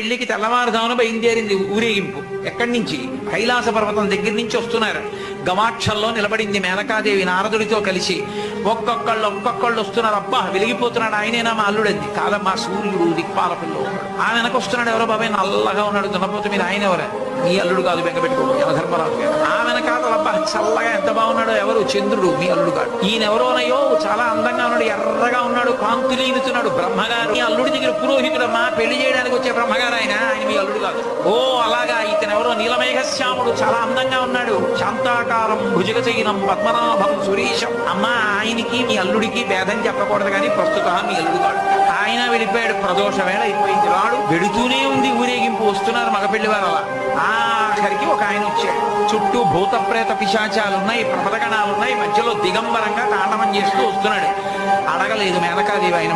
పెళ్ళికి తెల్లవారుజామున బయలుదేరింది ఊరేగింపు. ఎక్కడి నుంచి? కైలాస పర్వతం దగ్గర నుంచి వస్తున్నారు. గవాక్షంలో నిలబడింది మేనకాదేవి నారదుడితో కలిసి. ఒక్కొక్కళ్ళు ఒక్కొక్కళ్ళు వస్తున్నారు. అబ్బా వెలిగిపోతున్నాడు ఆయనేనా మా అల్లుడంది? కాదమ్మా సూర్యుడు దిక్పాలకుల్లో ఆ వెనక వస్తున్నాడు ఎవరో బాబాయ్ నల్లగా ఉన్నాడు దున్నపోతే మీరు ఆయన ఎవరా మీ అల్లుడు కాదు బెంగ పెట్టుకోడు యమధర్మరాజు గారు. చల్లగా ఎంత బాగున్నాడో ఎవరు? చంద్రుడు మీ అల్లుడు కాదు. ఈయన ఎవరోనయ్యో చాలా అందంగా ఉన్నాడు ఎర్రగా ఉన్నాడు కాంతులీనుతున్నాడు బ్రహ్మగారు మీ అల్లుడి దగ్గర పురోహితుడమ్మా పెళ్ళి చేయడానికి వచ్చే బ్రహ్మగారు ఆయన. ఆయన మీ అల్లుడు కాదు. ఓ అలాగా ఇతను ఎవరో నీలమేఘశ్యాముడు చాలా అందంగా ఉన్నాడు. శాంతాకారం భుజగచైనం పద్మనాభం సురేషం అమ్మా ఆయనకి మీ అల్లుడికి భేదం చెప్పకూడదు కానీ ప్రస్తుతం మీ అల్లుడు కాడు ఆయన వెళ్ళిపోయాడు ప్రదోష వేళ అయిపోయింది. రాడు వెడుతూనే ఉంది ఊరేగింపు. వస్తున్నారు మగపెళ్ళి వారు అలా. ఆఖరికి ఒక ఆయన వచ్చాడు. చుట్టూ భూత ప్రేత పిశాచాలు ఉన్నాయి ప్రపదగణాలు ఉన్నాయి మధ్యలో దిగంబరంగా తాండవం చేస్తూ వస్తున్నాడు. అడగలేదు మేనకాదేవి ఆయన